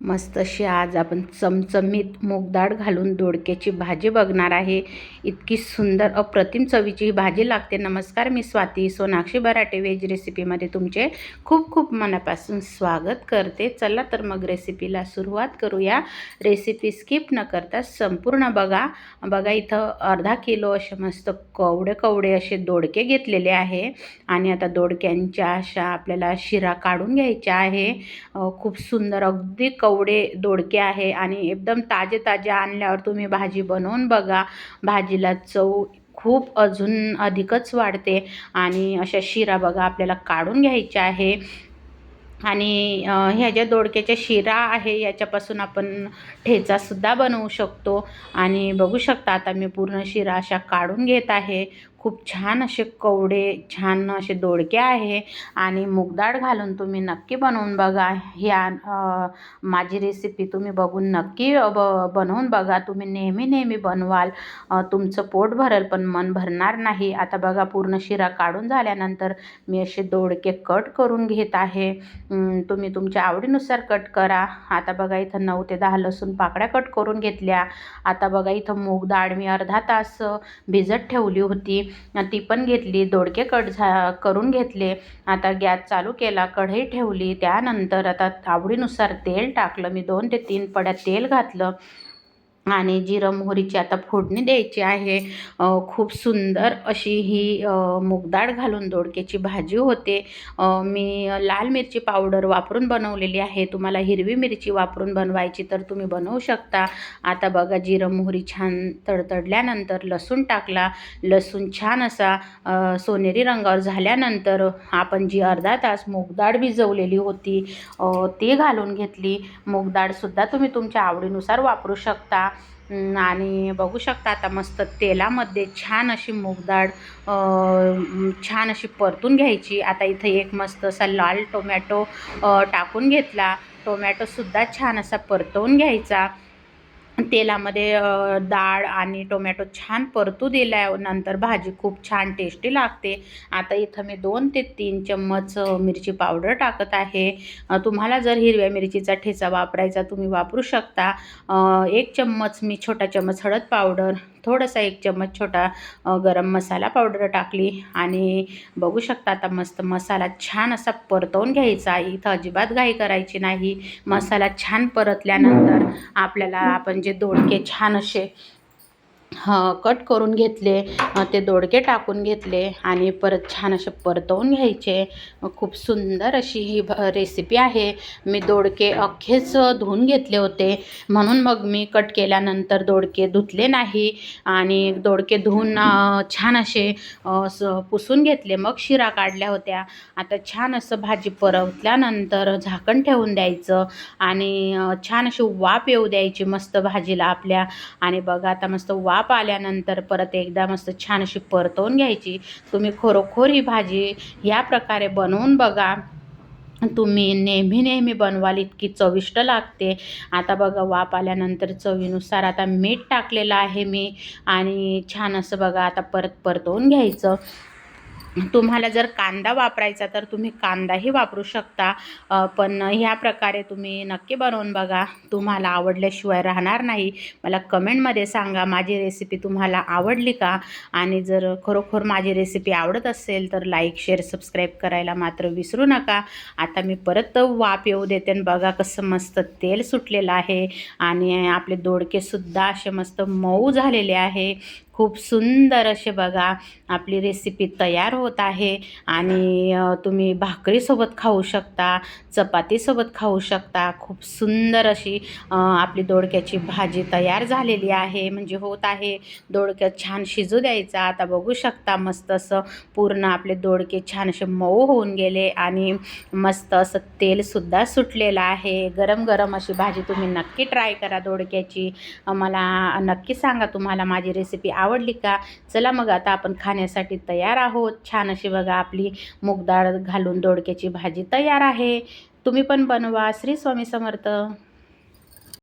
मस्त अशी आज आपण चमचमीत मूगडाळ घालून दोडक्याची भाजी बघणार आहे. इतकी सुंदर अप्रतिम चवीची ही भाजी लागते. नमस्कार मी स्वाती. सोनाक्षी बराटे वेज रेसिपीमध्ये तुमचे खूप खूप मनापासून स्वागत करते. चला तर मग रेसिपीला सुरुवात करूया. रेसिपी स्किप न करता संपूर्ण बघा. बघा इथं अर्धा किलो असे मस्त कवडे कवडे असे दोडके घेतलेले आहे. आणि आता दोडक्यांच्या अशा आपल्याला शिरा काढून घ्यायच्या आहे. खूप सुंदर अगदी कवडे दोडके आहे आणि एकदम ताजे ताजे आणल्यावर तुम्ही भाजी बनवून बघा. भाजीला चव खूप अजून अधिकच वाढते आणि अशा शिरा बघा आपल्याला काढून घ्यायच्या आहे. आणि ह्या ज्या दोडक्याच्या शिरा आहे याच्यापासून आपण ठेचासुद्धा बनवू शकतो. आणि बघू शकता आता मी पूर्ण शिरा अशा काढून घेत आहे. खूप छान असे कवडे छान असे दोडके आहे आणि मुगडाळ घालून तुम्ही नक्की बनवून बघा. ह्या माझी रेसिपी तुम्ही बघून नक्की ब बनवून बघा. तुम्ही नेहमी नेहमी बनवाल. तुमचं पोट भरेल पण मन भरणार नाही. आता बघा पूर्ण शिरा काढून झाल्यानंतर मी असे दोडके कट करून घेत आहे. तुम्ही तुमच्या आवडीनुसार कट करा. आता बघा इथं नऊ ते दहा लसूण पाकळ्या कट करून घेतल्या. आता बघा इथं मूग डाळ मी अर्धा तास भिजत ठेवली होती. ती पण घेतली दोडके कट झा करून घेतले. आता गॅस चालू केला कढई ठेवली. त्यानंतर आता आवडीनुसार तेल टाकलं. मी दोन ते तीन पड्या तेल घातलं. आणि जिरं मोहरीची आता फोडणी द्यायची आहे. खूप सुंदर अशी ही अ, मूगडाळ घालून दोडक्याची भाजी होते. मी लाल मिरची पावडर वापरून बनवलेली आहे. तुम्हाला हिरवी मिरची वापरून बनवायची तर तुम्ही बनवू शकता. आता बघा जिरं मोहरी छान तडतडल्यानंतर लसूण टाकला. लसूण छान असा सोनेरी रंगावर झाल्यानंतर आपण जी अर्धा तास मूगडाळ भिजवलेली होती ती घालून घेतली. मूगडाळसुद्धा तुम्ही तुमच्या आवडीनुसार वापरू शकता. आणि बघू शकता आता मस्त तेलामध्ये छान अशी मूगडाळ छान अशी परतून घ्यायची. आता इथं एक मस्त असा लाल टोमॅटो टाकून घेतला. टोमॅटोसुद्धा छान असा परतवून घ्यायचा. तेलामध्ये डाळ आणि टोमॅटो छान परतू दिल्यानंतर भाजी खूप छान टेस्टी लागते. आता इथं मी दोन ते तीन चम्मच मिरची पावडर टाकत आहे. तुम्हाला जर हिरव्या मिरचीचा ठेचा वापरायचा तुम्ही वापरू शकता. एक चम्मच मी छोटा चम्मच हळद पावडर थोडासा एक चम्मच छोटा गरम मसाला पावडर टाकली आणि बघू शकता आता मस्त मसाला छान असा परतवून घ्यायचा. इथं अजिबात घाई करायची नाही. मसाला छान परतल्यानंतर आपल्याला आपण जे दोडके छान असे ह कट करून घेतले ते दोडके टाकून घेतले आणि परत छान असे परतवून घ्यायचे. खूप सुंदर अशी ही भ रेसिपी आहे. मी दोडके अख्खेच धुवून घेतले होते. म्हणून मग मी कट केल्यानंतर दोडके धुतले नाही आणि दोडके धुवून छान असे पुसून घेतले. मग शिरा काढल्या होत्या. आता छान असं भाजी परतल्यानंतर झाकण ठेवून द्यायचं आणि छान अशी वाफ येऊ द्यायची मस्त भाजीला आपल्या. आणि बघा आता मस्त वाफ आल्यानंतर परत एकदा मस्त छान अशी परतवून घ्यायची. तुम्ही खरोखर ही भाजी ह्या प्रकारे बनवून बघा. तुम्ही नेहमी नेहमी बनवाल इतकी चविष्ट लागते. आता बघा वाफ आल्यानंतर चवीनुसार आता मीठ टाकलेलं आहे मी. आणि छान असं बघा आता परत परतवून घ्यायचं. तुम्हाला जर कांदा वापरायचा तर तुम्ही कांदाही वापरू शकता. पण ह्या प्रकारे तुम्ही नक्की बनवून बघा. तुम्हाला आवडल्याशिवाय राहणार नाही. मला कमेंटमध्ये सांगा माझी रेसिपी तुम्हाला आवडली का? आणि जर खरोखर माझी रेसिपी आवडत असेल तर लाईक शेअर सबस्क्राईब करायला मात्र विसरू नका. आता मी परत वाफ येऊ देते आणि बघा कसं मस्त तेल सुटलेलं आहे. आणि आपले दोडकेसुद्धा असे मस्त मऊ झालेले आहे. खूप सुंदर असे बघा आपली रेसिपी तयार होत आहे आणि तुम्ही भाकरीसोबत खाऊ शकता चपातीसोबत खाऊ शकता. खूप सुंदर अशी आपली दोडक्याची भाजी तयार झालेली आहे. म्हणजे होत आहे दोडक्यात छान शिजू द्यायचा. आता बघू शकता मस्त असं पूर्ण आपले दोडके छान असे मऊ होऊन गेले आणि मस्त असं तेलसुद्धा सुटलेलं आहे. गरम गरम अशी भाजी तुम्ही नक्की ट्राय करा दोडक्याची. मला नक्की सांगा तुम्हाला माझी रेसिपी आवडली का? चला मग आता आपण खाण्यासाठी तयार आहोत. छान अशी बघा आपली मूगडाळ घालून दोडक्याची भाजी तयार आहे. तुम्ही पण बनवा. श्री स्वामी समर्थ.